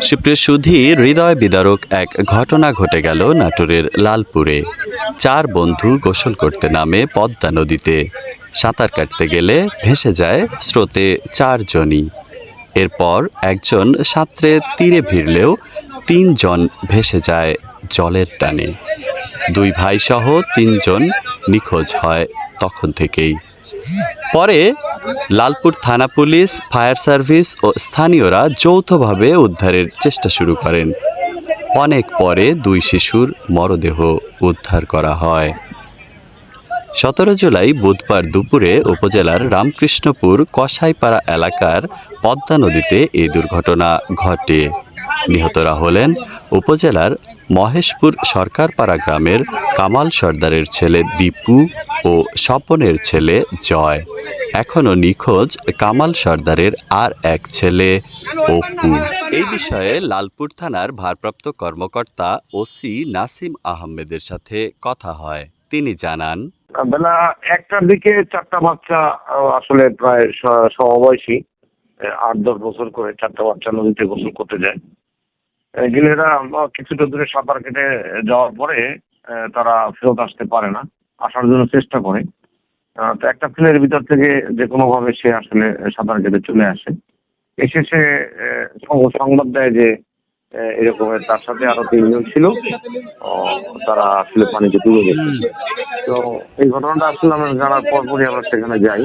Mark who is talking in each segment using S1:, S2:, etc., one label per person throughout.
S1: সুপ্রিয় সুধী, হৃদয় বিদারক এক ঘটনা ঘটে গেল নাটোরের লালপুরে। চার বন্ধু গোসল করতে নামে পদ্মা নদীতে। সাঁতার কাটতে গেলে ভেসে যায় স্রোতে চারজনই এরপর একজন সাঁতরে তীরে ভিড়লেও তিনজন ভেসে যায় জলের টানে। দুই ভাইসহ তিনজন নিখোঁজ হয় তখন থেকেই। পরে লালপুর থানা পুলিশ, ফায়ার সার্ভিস ও স্থানীয়রা যৌথভাবে উদ্ধারের চেষ্টা শুরু করেন। অনেক পরে দুই শিশুর মরদেহ উদ্ধার করা হয়। সতেরো জুলাই বুধবার দুপুরে উপজেলার রামকৃষ্ণপুর কসাইপাড়া এলাকার পদ্মা নদীতে এই দুর্ঘটনা ঘটে। নিহতরা হলেন উপজেলার মহেশপুর সরকারপাড়া গ্রামের কামাল সর্দারের ছেলে দীপু ও স্বপনের ছেলে জয়। এখনও নিখোঁজ কামাল সর্দারের আর এক ছেলে, অপু। এই বিষয়ে লালপুর থানার ভারপ্রাপ্ত কর্মকর্তা ওসি নাসিম আহমেদের সাথে কথা হয়। তিনি জানান,
S2: বেলা একটার দিকে চারটা বাচ্চা আসলে প্রায় সমবয়সী আট, দশ বছর করে চারটা বাচ্চা নদীতে গোসল করতে যায়। কিছুটা দূরে সাঁতার কেটে যাওয়ার পরে তারা ফেরত আসতে পারে না। আসার জন্য চেষ্টা করে। তো একটা ফিলের ভিতর থেকে যে কোনো ভাবে সে আসলে সাঁতার কেটে চলে আসে। এসে সে সংবাদ দেয় যে এরকম তার সাথে আরও তিনজন ছিল। তারা আসলে পানিতে ডুবে গেছে। তো এই ঘটনাটা আসলে আমরা জানার পরপরই আমরা সেখানে যাই।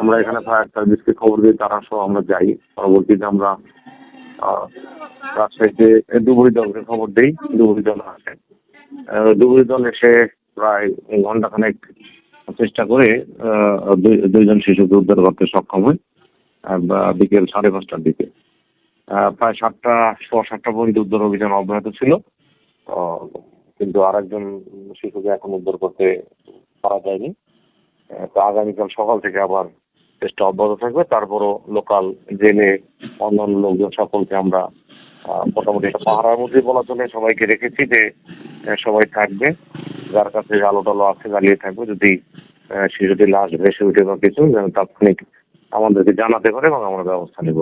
S2: আমরা এখানে ফায়ার সার্ভিসকে খবর দিই তারা সহ আমরা যাই। পরবর্তীতে আমরা আহ, রাজশাহীতে ডুবুরি দলকে খবর দিই ডুবুরি দল আসে। ডুবুরি দল এসে প্রায় ঘন্টাখানেক চেষ্টা করে দুই- দুইজন শিশুকে উদ্ধার করতে সক্ষম হয় বিকেল সাড়ে পাঁচটার দিকে। প্রায় সাতটা, সোয়া সাতটা পর্যন্ত উদ্ধার অভিযান অব্যাহত ছিল। কিন্তু আরেকজন শিশুকে এখন উদ্ধার করতে পারা যায়নি। তো আগামীকাল সকাল থেকে আবার চেষ্টা অব্যাহত থাকবে। তারপরও লোকাল জেলে অন্যান্য লোকজন সকলকে আমরা মোটামুটি একটা পাহারার মধ্যে বলা চলে, সবাইকে রেখেছি যে সবাই থাকবে। যার কাছে আলো টালো আছে জ্বালিয়ে থাকবে। যদি আহ, যদি লাশ ভেসে উঠে বা কিছু যেন তাৎক্ষণিক আমাদেরকে জানাতে পারে এবং আমরা ব্যবস্থা নেব।